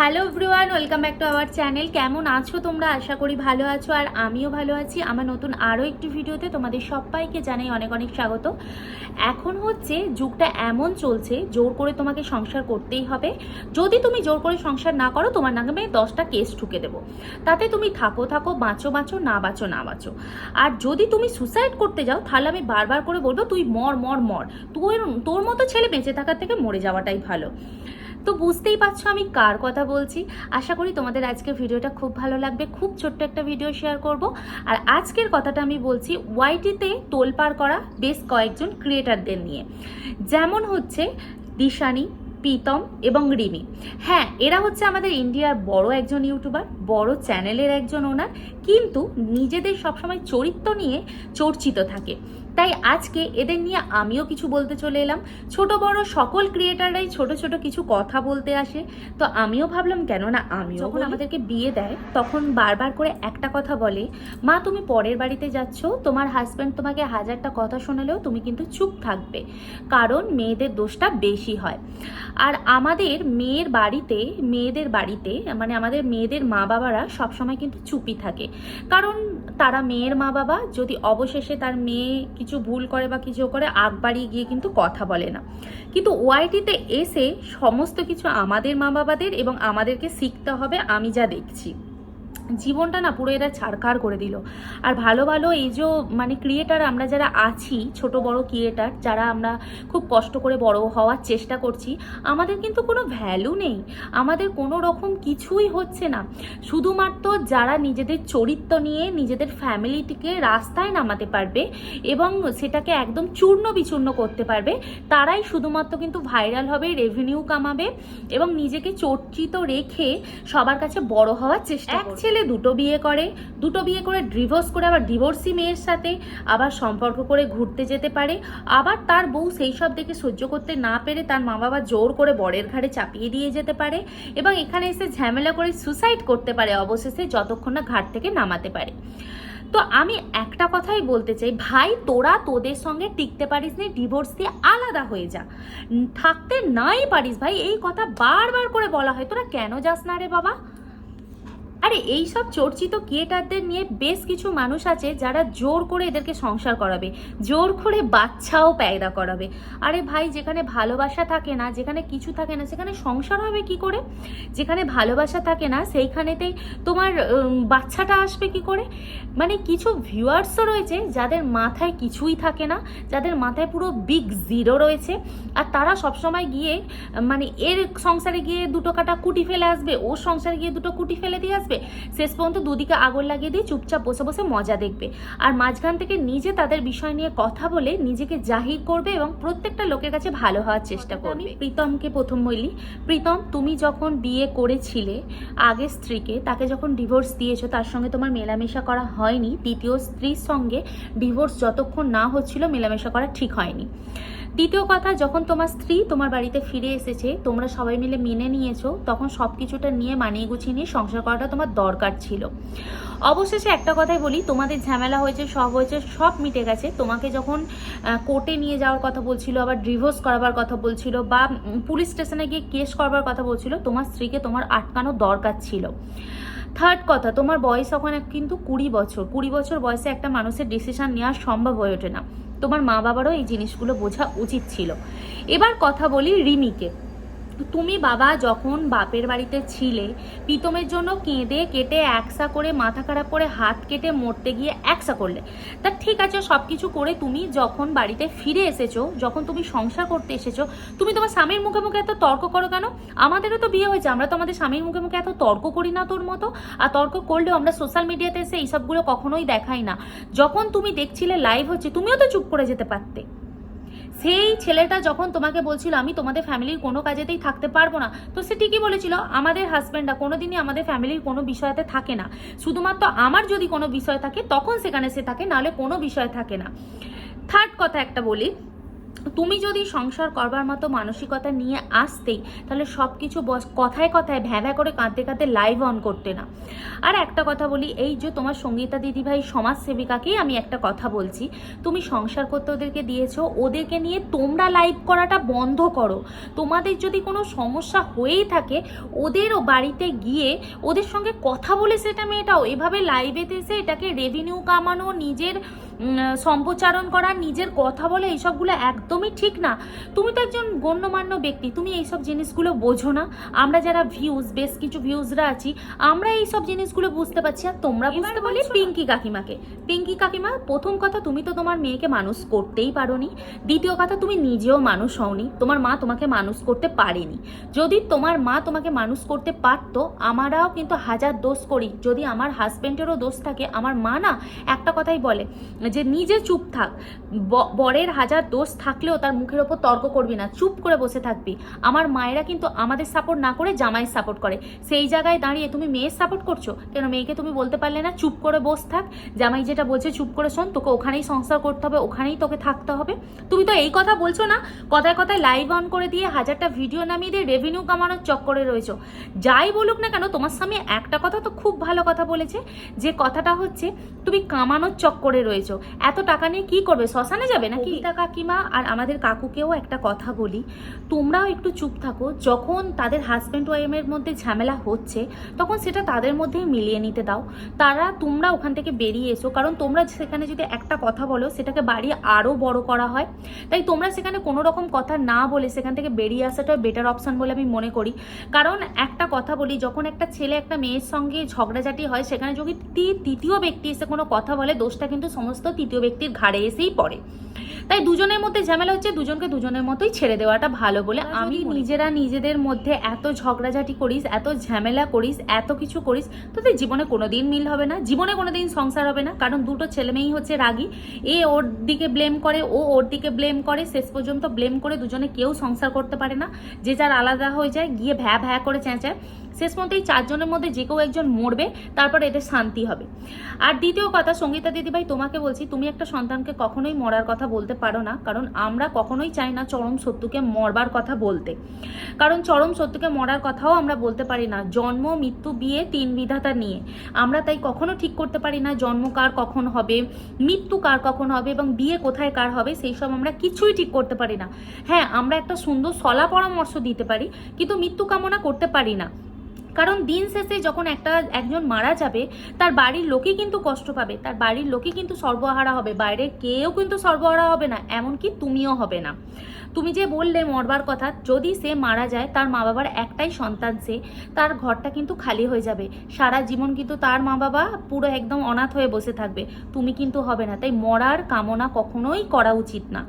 Hello everyone welcome back to our channel কেমন আছো তোমরা? আশা করি ভালো আছো আর আমিও ভালো আছি। আমার নতুন আরও একটি ভিডিওতে তোমাদের সবাইকে জানাই অনেক অনেক স্বাগত। এখন হচ্ছে যুগটা এমন চলছে, জোর করে তোমাকে সংসার করতেই হবে। যদি তুমি জোর করে সংসার না করো, তোমার নামে দশটা কেস ঠুকে দেবো। তাতে তুমি থাকো থাকো, বাঁচো বাঁচো, না বাঁচো না বাঁচো। আর যদি তুমি সুসাইড করতে যাও, তাহলে আমি বারবার করে বলব, তুই মর মর মর। তোর তোর মতো ছেলে বেঁচে থাকার থেকে মরে যাওয়াটাই ভালো। তো বুঝতেই পারছ আমি কার কথা বলছি। আশা করি তোমাদের আজকের ভিডিওটা খুব ভালো লাগবে। খুব ছোট্ট একটা ভিডিও শেয়ার করব। আর আজকের কথাটা আমি বলছি ওয়াইটিতে তোলপাড় করা বেশ কয়েকজন ক্রিয়েটারদের নিয়ে। যেমন হচ্ছে দিশানি, প্রীতম এবং রিমি। হ্যাঁ এরা হচ্ছে আমাদের ইন্ডিয়ার বড় একজন ইউটিউবার বড় চ্যানেলের একজন ওনার কিন্তু নিজেদের সবসময় চরিত্র নিয়ে চর্চিত থাকে। তাই আজকে এদের নিয়ে আমিও কিছু বলতে চলে এলাম। ছোট বড় সকল ক্রিয়েটাররাই ছোট ছোট কিছু কথা বলতে আসে। তো আমিও ভাবলাম কেন না আমিও যখন আমাদেরকে বিয়ে দেয় তখন বারবার করে একটা কথা বলে মা তুমি পরের বাড়িতে যাচ্ছ তোমার হাজব্যান্ড তোমাকে হাজারটা কথা শোনালেও তুমি কিন্তু চুপ থাকবে কারণ মেয়েদের দোষটা বেশি হয়। আর আমাদের মেয়ের বাড়িতে মেয়েদের বাড়িতে মানে আমাদের মেয়েদের মা বাবারা সবসময় কিন্তু চুপই থাকে। কারণ তারা মেয়ের মা বাবা যদি অবশেষে তার মেয়ে কিছু ভুল করে বা কিছু করে আগ বাড়িয়ে গিয়ে কিন্তু কথা বলে না। কিন্তু ওআইটিতে এসে সমস্ত কিছু আমাদের মা বাবাদের এবং আমাদেরকে শিখতে হবে, আমি যা দেখছি। জীবনটা না পুরো এরা ছাড়খাড় করে দিল। আর ভালো ভালো এই যে মানে ক্রিয়েটার আমরা যারা আছি, ছোট, বড় ক্রিয়েটার যারা আমরা খুব কষ্ট করে বড় হওয়ার চেষ্টা করছি, আমাদের কিন্তু কোনো ভ্যালু নেই। আমাদের কোনো রকম কিছুই হচ্ছে না। শুধুমাত্র যারা নিজেদের চরিত্র নিয়ে নিজেদের ফ্যামিলিটিকে রাস্তায় নামাতে পারবে এবং সেটাকে একদম চূর্ণ বিচূর্ণ করতে পারবে, তারাই শুধুমাত্র কিন্তু ভাইরাল হবে রেভিনিউ কামাবে এবং নিজেকে চর্চিত রেখে সবার কাছে বড় হওয়ার চেষ্টা এক ছেলে দুটো বিয়ে করে, দুটো বিয়ে করে ডিভোর্স করে আবার ডিভোর্সি মেয়ের সাথে আবার সম্পর্ক করে ঘুরতে যেতে পারে। আবার তার বউ সেই সব দেখে সহ্য করতে না পেরে তার মা বাবা জোর করে বরের ঘাড়ে চাপিয়ে দিয়ে যেতে পারে এবং এখানে এসে ঝামেলা করে সুসাইড করতে পারে অবশেষে যতক্ষণ না ঘাট থেকে নামাতে পারে। তো আমি একটা কথাই বলতে চাই, ভাই তোরা তোদের সঙ্গে টিকতে পারিস নি ডিভোর্স দিয়ে আলাদা হয়ে যা। থাকতে নাই পারিস ভাই, এই কথা বারবার করে বলা হয়, তোরা কেন যাস না রে বাবা? আরে এই সব চর্চিত ক্রিয়েটারদের নিয়ে বেশ কিছু মানুষ আছে যারা জোর করে এদেরকে সংসার করাবে, জোর করে বাচ্চাও পেয়দা করাবে। আরে ভাই, যেখানে ভালোবাসা থাকে না, যেখানে কিছু থাকে না, সেখানে সংসার হবে কি করে? যেখানে ভালোবাসা থাকে না, সেইখানেতেই তোমার বাচ্চাটা আসবে কি করে? মানে কিছু ভিউয়ার্সও রয়েছে যাদের মাথায় কিছুই থাকে না, যাদের মাথায় পুরো বিগ জিরো রয়েছে, আর তারা সবসময় গিয়ে মানে এর সংসারে গিয়ে দুটো কাটা কুটি ফেলে আসবে, ওর সংসারে গিয়ে দুটো কুটি ফেলে দিয়ে আসবে শেষ পর্যন্ত দুদিকে আগুন লাগিয়ে দিয়ে চুপচাপ বসে বসে মজা দেখবে। আর মাঝখান থেকে নিজে তাদের বিষয় নিয়ে কথা বলে নিজেকে জাহির করবে এবং প্রত্যেকটা লোকের কাছে ভালো হওয়ার চেষ্টা করবে। প্রীতমকে প্রথম বলি প্রীতম তুমি যখন বিয়ে করেছিলে আগের স্ত্রীকে তাকে যখন ডিভোর্স দিয়েছ তার সঙ্গে তোমার মেলামেশা করা হয়নি। দ্বিতীয় স্ত্রীর সঙ্গে ডিভোর্স যতক্ষণ না হচ্ছিল মেলামেশা করা ঠিক হয়নি। দ্বিতীয় কথা, যখন তোমার স্ত্রী তোমার বাড়িতে ফিরে এসেছে, তোমরা সবাই মিলে মেনে নিয়েছো, তখন সব কিছুটা নিয়ে মানিয়ে গুছিয়ে নিয়ে সংসার করাটা তোমার দরকার ছিল। অবশেষে একটা কথাই বলি, তোমাদের ঝামেলা হয়েছে, সব হয়েছে, সব মিটে গেছে। তোমাকে যখন কোর্টে নিয়ে যাওয়ার কথা বলছিল, আবার ডিভোর্স করাবার কথা বলছিল, বা পুলিশ স্টেশনে গিয়ে কেস করবার কথা বলছিল, তোমার স্ত্রীকে তোমার আটকানো দরকার ছিল। থার্ড কথা, তোমার বয়স এখন কিন্তু কুড়ি বছর। কুড়ি বছর বয়সে একটা মানুষের ডিসিশন নেওয়া সম্ভব হয়ে ওঠে না। তোমার মা বাবারও এই জিনিসগুলো বোঝা উচিত ছিল। এবার কথা বলি রিমিকে। তুমি বাবা যখন বাপের বাড়িতে ছিলে, প্রীতমের জন্য কেঁদে কেটে একসা করে মাথা খারাপ করে হাত কেটে মরতে গিয়ে একসা করলে। তা ঠিক আছে সব কিছু করে তুমি যখন বাড়িতে ফিরে এসেছ, যখন তুমি সংসার করতে এসেছ, তুমি তোমার স্বামীর মুখে মুখে এত তর্ক করো কেন? আমাদেরও তো বিয়ে হয়েছে, আমরা তো আমাদের স্বামীর মুখে মুখে এত তর্ক করি না তোর মতো। আর তর্ক করলেও আমরা সোশ্যাল মিডিয়াতে এসে এইসবগুলো কখনোই দেখাই না। যখন তুমি দেখছিলে লাইভ হচ্ছে, তুমিও তো চুপ করে যেতে পারতে। সেই ছেলেটা যখন তোমাকে বলছিল, আমি তোমাদের ফ্যামিলির কোনো কাজেতেই থাকতে পারব না, তো সে ঠিকই বলেছিল, আমাদের হাজব্যান্ডরা কোনো দিনই আমাদের ফ্যামিলির কোনো বিষয়তে থাকে না। শুধুমাত্র আমার যদি কোনো বিষয় থাকে, তখন সেখানে সে থাকে, নাহলে কোনো বিষয় থাকে না। থার্ড কথা একটা বলি তুমি যদি সংসার করবার মতো মানসিকতা নিয়ে আসতেই, তাহলে সব কিছু কথায় কথায় ভ্যাভা করে কাঁদতে কাঁদতে লাইভ অন করতে না। আর একটা কথা বলি, এই যে তোমার সঙ্গীতা দিদিভাই সমাজসেবিকাকেই আমি একটা কথা বলছি, তুমি সংসার করতে ওদেরকে দিয়েছ, ওদেরকে নিয়ে তোমরা লাইভ করাটা বন্ধ করো। তোমাদের যদি কোনো সমস্যা হয়েই থাকে ওদের বাড়িতে গিয়ে ওদের সঙ্গে কথা বলে সেটা মেয়েটাও এভাবে লাইভেতে এসে এটাকে রেভিনিউ কামানো, নিজের সম্প্রচারণ করা নিজের কথা বলে এইসবগুলো একদমই ঠিক না। তুমি তো একজন গণ্যমান্য ব্যক্তি তুমি এইসব জিনিসগুলো বোঝো না। আমরা যারা ভিউজ বেশ কিছু ভিউজরা আছি আমরা এইসব জিনিসগুলো বুঝতে পারছি। আর তোমরা বুঝতে পারলে পিঙ্কি কাকিমাকে। পিঙ্কি কাকিমা প্রথম কথা তুমি তো তোমার মেয়েকে মানুষ করতেই পারোনি। দ্বিতীয় কথা তুমি নিজেও মানুষ হওনি। তোমার মা তোমাকে মানুষ করতে পারেনি। যদি তোমার মা তোমাকে মানুষ করতে পারতো আমারাও কিন্তু হাজার দোষ করি। যদি আমার হাজব্যান্ডেরও দোষ থাকে আমার মা না একটা কথাই বলে যে নিজে চুপ থাক। বরের হাজার দোষ থাকলেও তার মুখের ওপর তর্ক করবি না, চুপ করে বসে থাকবি। আমার মায়েরা কিন্তু আমাদের সাপোর্ট না করে জামাইয়ের সাপোর্ট করে। সেই জায়গায় দাঁড়িয়ে তুমি মেয়ের সাপোর্ট করছ? কেন মেয়েকে তুমি বলতে পারলে না, চুপ করে বস থাক। জামাই যেটা বলছে, চুপ করে শোন, তোকে ওখানেই সংসার করতে হবে, ওখানেই তোকে থাকতে হবে। তুমি তো এই কথা বলছো না, কথায় কথায় লাইভ অন করে দিয়ে হাজারটা ভিডিও নামিয়ে দিয়ে রেভিনিউ কামানোর চক্করে রয়েছো। যাই বলুক না কেন, তোমার স্বামী একটা কথা তো খুব ভালো কথা বলেছে, যে কথাটা হচ্ছে, তুমি কামানোর চক্করে রয়েছো। এত টাকা নিয়ে কি করবে? শ্মশানে যাবে নাকি? কবিতা কাকিমা আর আমাদের কাকুকেও একটা কথা বলি। তোমরাও একটু চুপ থাকো। যখন তাদের হাজব্যান্ড ওয়াইফের মধ্যে ঝামেলা হচ্ছে তখন সেটা তাদের মধ্যেই মিলিয়ে নিতে দাও। তারা তোমরা ওখান থেকে বেরিয়ে এসো। কারণ তোমরা সেখানে যদি একটা কথা বলো সেটাকে বাড়িয়ে আরও বড় করা হয়। তাই তোমরা সেখানে কোনো রকম কথা না বলে সেখান থেকে বেরিয়ে আসাটা বেটার অপশন বলে আমি মনে করি। কারণ একটা কথা বলি যখন একটা ছেলে একটা মেয়ের সঙ্গে ঝগড়াঝাটি হয় সেখানে যদি তৃতীয় ব্যক্তি এসে কোনো কথা বলে দোষটা কিন্তু সমস্ত তৃতীয় ব্যক্তির ঘাড়ে এসেই পড়ে। তাই দুজনের মধ্যে ঝামেলা হচ্ছে দুজনকে দুজনের মতোই ছেড়ে দেওয়াটা ভালো বলে আমি নিজেরা নিজেদের মধ্যে এত ঝগড়াঝাটি করিস এত ঝামেলা করিস এত কিছু করিস তোদের জীবনে কোনোদিন মিল হবে না জীবনে কোনোদিন সংসার হবে না কারণ দুটো ছেলে মেয়েই হচ্ছে রাগী। এ ওর দিকে ব্লেম করে ও ওর দিকে ব্লেম করে শেষ পর্যন্ত ব্লেম করে দুজনে কেউ সংসার করতে পারে না। যে যার আলাদা হয়ে যায় গিয়ে ভ্যা ভ্যা করে চেঁচায়। শেষ পর্যন্ত এই চারজনের মধ্যে যে কেউ একজন মরবে, তারপর এদের শান্তি হবে। আর দ্বিতীয় কথা, সঙ্গীতা দিদিভাই, তোমাকে বলছি, তুমি একটা সন্তানকে কখনোই মরার কথা বলতে পারো না, কারণ আমরা কখনোই চাই না চরম সত্যকে মরবার কথা বলতে। কারণ চরম সত্যকে মরার কথাও আমরা বলতে পারি না। জন্ম, মৃত্যু, বিয়ে, তিন বিধাতা নিয়ে। আমরা তাই কখনো ঠিক করতে পারি না, জন্ম কার কখন হবে, মৃত্যু কার কখন হবে এবং বিয়ে কোথায় কার হবে, সেই সব আমরা কিছুই ঠিক করতে পারি না। হ্যাঁ আমরা একটা সুন্দর সলা পরামর্শ দিতে পারি, কিন্তু মৃত্যু কামনা করতে পারি না। কারণ দিন শেষে যখন একটা, একজন মারা যাবে, তার বাড়ির লোকই কিন্তু কষ্ট পাবে। তার বাড়ির লোকই কিন্তু সর্বহারা হবে। বাইরে কেউ কিন্তু সর্বহারা হবে না, এমনকি তুমিও হবে না। তুমি যে বললে মরবার কথা, যদি সে মারা যায়, তার মা বাবার একটাই সন্তান সে, তার ঘরটা কিন্তু খালি হয়ে যাবে। সারা জীবন কিন্তু তার মা বাবা পুরো একদম অনাথ হয়ে বসে থাকবে। তুমি কিন্তু হবে না। তাই মরার কামনা কখনোই করা উচিত না।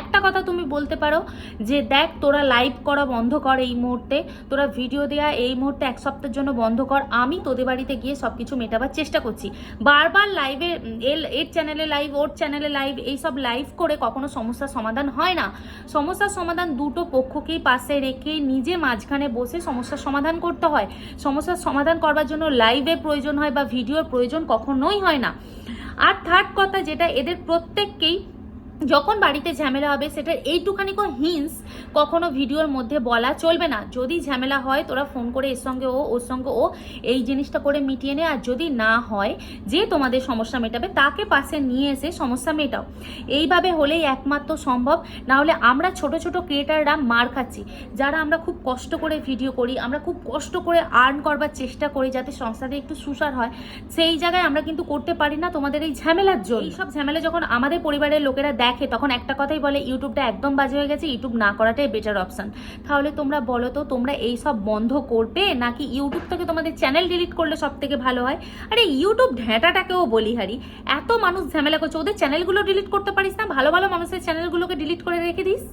একটা কথা তুমি বলতে পারো যে, দেখ, তোরা লাইভ করা বন্ধ কর এই মুহূর্তে। তোরা ভিডিও দেওয়া এই মুহূর্তে এক সপ্তাহের জন্য বন্ধ কর। আমি তোদের বাড়িতে গিয়ে সব কিছু মেটাবার চেষ্টা করছি। বারবার লাইভে এর এর চ্যানেলে লাইভ ওর চ্যানেলে লাইভ এইসব লাইভ করে কখনো সমস্যার সমাধান হয় না। সমস্যার সমাধান দুটো পক্ষকেই পাশে রেখে নিজে মাঝখানে বসে সমস্যার সমাধান করতে হয়। সমস্যার সমাধান করবার জন্য লাইভে প্রয়োজন হয় বা ভিডিওর প্রয়োজন কখনোই হয় না। আর থার্ড কথা যেটা, এদের প্রত্যেককেই যখন বাড়িতে ঝামেলা হবে সেটা এইটুখানি হিন্স কখনো ভিডিওর মধ্যে বলা চলবে না। যদি ঝামেলা হয়, তোরা ফোন করে এর সঙ্গে ও, ওর সঙ্গে ও, এই জিনিসটা করে মিটিয়ে নে। আর যদি না হয়, যে তোমাদের সমস্যা মেটাবে, তাকে পাশে নিয়ে এসে সমস্যা মেটাও। এইভাবে হলেই একমাত্র সম্ভব। না হলে আমরা ছোট ছোট ক্রিয়েটাররা মার খাচ্ছি। যারা আমরা খুব কষ্ট করে ভিডিও করি, আমরা খুব কষ্ট করে আর্ন করবার চেষ্টা করি যাতে সংসারে একটু সুসার হয়, সেই জায়গায় আমরা কিন্তু করতে পারি না তোমাদের এই ঝামেলার জন্য। এইসব ঝামেলা যখন আমাদের পরিবারের লোকেরা দেখে, তখন একটা কথাই বলে, ইউটিউবটা একদম বাজে হয়ে গেছে, ইউটিউব না করাটাই বেটার অপশান তাহলে তোমরা বলো তো, তোমরা এই সব বন্ধ করবে? নাকি ইউটিউব থেকে তোমাদের চ্যানেল ডিলিট করলে সব থেকে ভালো হয়? আরে, ইউটিউব ঢ্যাঁটাটাকেও বলি, হারি। এত মানুষ ঝামেলা করছে, ওদের চ্যানেলগুলো ডিলিট করতে পারিস না? ভালো ভালো মানুষের চ্যানেলগুলোকে ডিলিট করে রেখে দিস।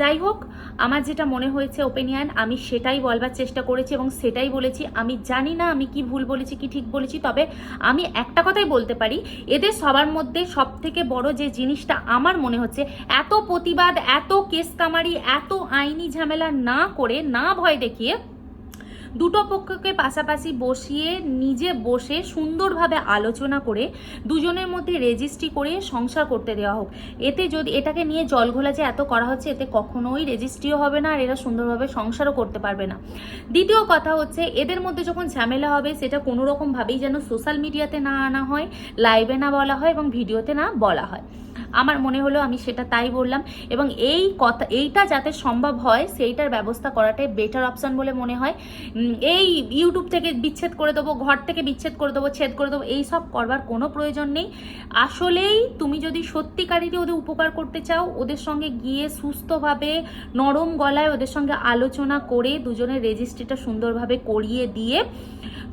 যাই হোক, আমার যেটা মনে হয়েছে ওপিনিয়ন আমি সেটাই বলবার চেষ্টা করেছি এবং সেটাই বলেছি। আমি জানি না আমি কি ভুল বলেছি, কি ঠিক বলেছি, তবে আমি একটা কথাই বলতে পারি, এদের সবার মধ্যে সব থেকে বড় যে জিনিসটা আমার মনে হচ্ছে, এত প্রতিবাদ, এত কেস কামারি, এত আইনি ঝামেলা না করে, না ভয় দেখিয়ে দুটো পক্ষকে পাশাপাশি বসিয়ে, নিজে বসে সুন্দরভাবে আলোচনা করে দুজনের মধ্যে রেজিস্ট্রি করে সংসার করতে দেওয়া হোক। এতে যদি, এটাকে নিয়ে জল ঘোলা যে এত করা হচ্ছে, এতে কখনোই রেজিস্ট্রিও হবে না আর এরা সুন্দরভাবে সংসারও করতে পারবে না। দ্বিতীয় কথা হচ্ছে, এদের মধ্যে যখন ঝামেলা হবে, সেটা কোনো রকমভাবেই যেন সোশ্যাল মিডিয়াতে না আনা হয় লাইভে না বলা হয় এবং ভিডিওতে না বলা হয়। আমার মনে হলো আমি সেটা তাই বললাম। এবং এই কথা, এইটা যাতে সম্ভব হয়, সেইটার ব্যবস্থা করাটাই বেটার অপশান বলে মনে হয়। এই ইউটিউব থেকে বিচ্ছেদ করে দেবো, ঘর থেকে বিচ্ছেদ করে দেবো, ছেদ করে দেবো, এই সব করবার কোনো প্রয়োজন নেই। আসলেই তুমি যদি সত্যিকারেরই ওদের উপকার করতে চাও, ওদের সঙ্গে গিয়ে সুস্থভাবে নরম গলায় ওদের সঙ্গে আলোচনা করে দুজনের রেজিস্ট্রিটা সুন্দরভাবে করিয়ে দিয়ে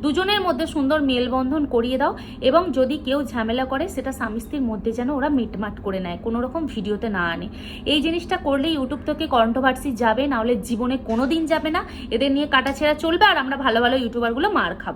দুজনের মধ্যে সুন্দর মেলবন্ধন করিয়ে দাও। এবং যদি কেউ ঝামেলা করে, সেটা স্বামী স্ত্রীর মধ্যে যেন ওরা মিটমাট করে নেয়, কোনো রকম ভিডিওতে না আনে। এই জিনিসটা করলে ইউটিউব থেকে কন্ট্রোভার্সি যাবে, নাহলে জীবনে কোনো দিন যাবে না। এদের নিয়ে কাটাছেড়া চলবে আর আমরা ভালো ভালো ইউটিউবারগুলো মার খাব।